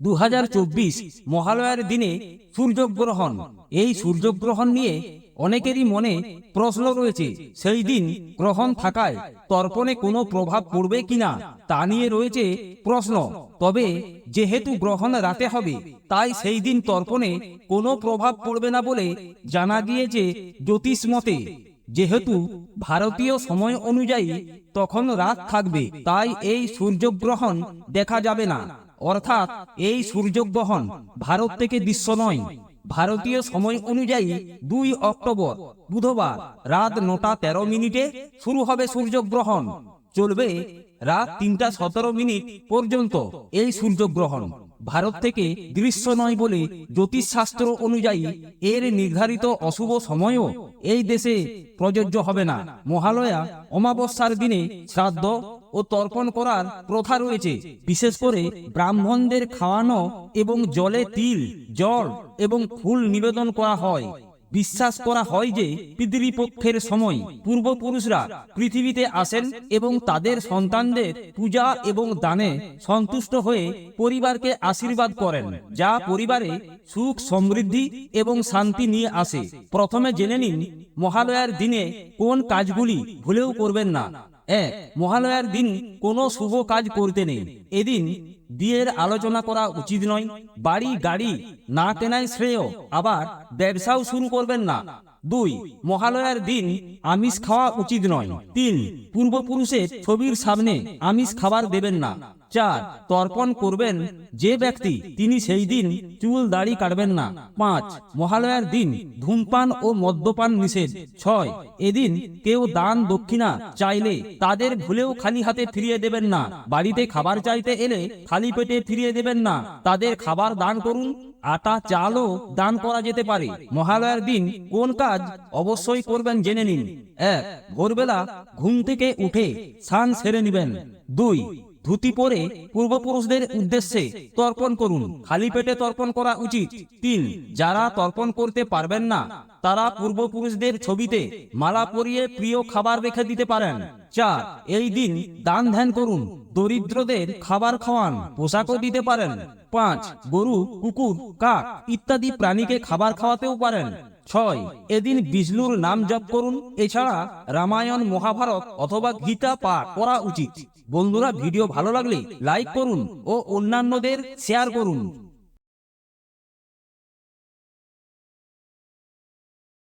দু হাজার চব্বিশ মহালয়ার দিনে সূর্যগ্রহণ। এই সূর্যগ্রহণ নিয়ে অনেকেরই মনে প্রশ্ন রয়েছে, সেই দিন গ্রহণ থাকায় তর্পণে কোনো প্রভাব পড়বে কিনা তা নিয়ে রয়েছে প্রশ্ন। তবে যেহেতু গ্রহণ রাতে হবে, তাই সেই দিন তর্পণে কোনো প্রভাব পড়বে না বলে জানা গিয়েছে জ্যোতিষ মতে। যেহেতু ভারতীয় সময় অনুযায়ী তখন রাত থাকবে, তাই এই সূর্যগ্রহণ দেখা যাবে না। অর্থাৎ এই সূর্যগ্রহণ ভারত থেকে বিশ্ব নয়, ভারতীয় সময় অনুযায়ী দুই অক্টোবর, বুধবার রাত নটা তেরো মিনিটে শুরু হবে সূর্যগ্রহণ। চলবে রাত তিনটা সতেরো মিনিট পর্যন্ত এই সূর্যগ্রহণ। ভারত থেকে দৃশ্য নয় বলে জ্যোতিষশাস্ত্র অনুযায়ী এর নির্ধারিত অশুভ সময়ও এই দেশে প্রযোজ্য হবে না। মহালয়া অমাবস্যার দিনে শ্রাদ্ধ ও তর্পণ করার প্রথা রয়েছে। বিশেষ করে ব্রাহ্মণদের খাওয়ানো এবং জলে তিল, জল এবং ফুল নিবেদন করা হয়। বিশ্বাস করা হয় যে পিতৃপক্ষের সময় পূর্বপুরুষরা পৃথিবীতে আসেন এবং তাদের সন্তানদের পূজা এবং দানে সন্তুষ্ট হয়ে পরিবারকে আশীর্বাদ করেন, যা পরিবারে সুখ, সমৃদ্ধি এবং শান্তি নিয়ে আসে। প্রথমে জেনে নিন মহালয়ার দিনে কোন কাজগুলি ভুলেও করবেন না। এক, মহালয়ার দিন কোনো শুভ কাজ করতে নেই। এদিন বিয়ের আলোচনা করা উচিত নয়। বাড়ি, গাড়ি না কেনাই শ্রেয়। আবার ব্যবসাও শুরু করবেন না। দুই, মহালয়ার দিন আমিষ খাওয়া উচিত নয়। তিন, পূর্বপুরুষের ছবির সামনে আমিষ খাবার দেবেন না। চার তর্পণ করবেন যে ব্যক্তি, তিনি সেই দিন চুল দাড়ি কাটবেন না। পাঁচ, মহালয়ার দিন ধূমপান ও মদ্যপান নিষেধ। ছয়, এদিন কেউ দান দক্ষিণা চাইলে তাদের ভুলেও খালি হাতে ফিরিয়ে দেবেন না। বাড়িতে খাবার চাইতে এলে খালি পেটে ফিরিয়ে দেবেন না। তাদের খাবার দান করুন, আটা, চালও দান করা যেতে পারে। মহালয়ার দিন কোন কাজ অবশ্যই করবেন জেনে নিন। এক, ভোরবেলা ঘুম থেকে উঠে স্নান সেরে নেবেন। দুই ধুতি পরে পূর্বপুরুষদের উদ্দেশ্যে তর্পণ করুন। খালি পেটে তর্পণ করা উচিত। তিন, যারা তর্পণ করতে পারবেন না, তারা পূর্বপুরুষদের ছবিতে মালা পরিয়ে প্রিয় খাবার রেখে দিতে পারেন। চার, এই দিন দান ধ্যান করুন। দরিদ্রদের খাবার খাওয়ান, পোশাকও দিতে পারেন। পাঁচ, গরু, কুকুর, কাক ইত্যাদি প্রাণীকে খাবার খাওয়াতেও পারেন। ছয়, এদিন বিষ্ণুর নাম জপ করুন, এছাড়া রামায়ণ, মহাভারত অথবা গীতা পাঠ করা উচিত। বন্ধুরা, ভিডিও ভালো লাগলে লাইক করুন ও অন্যান্যদের শেয়ার করুন।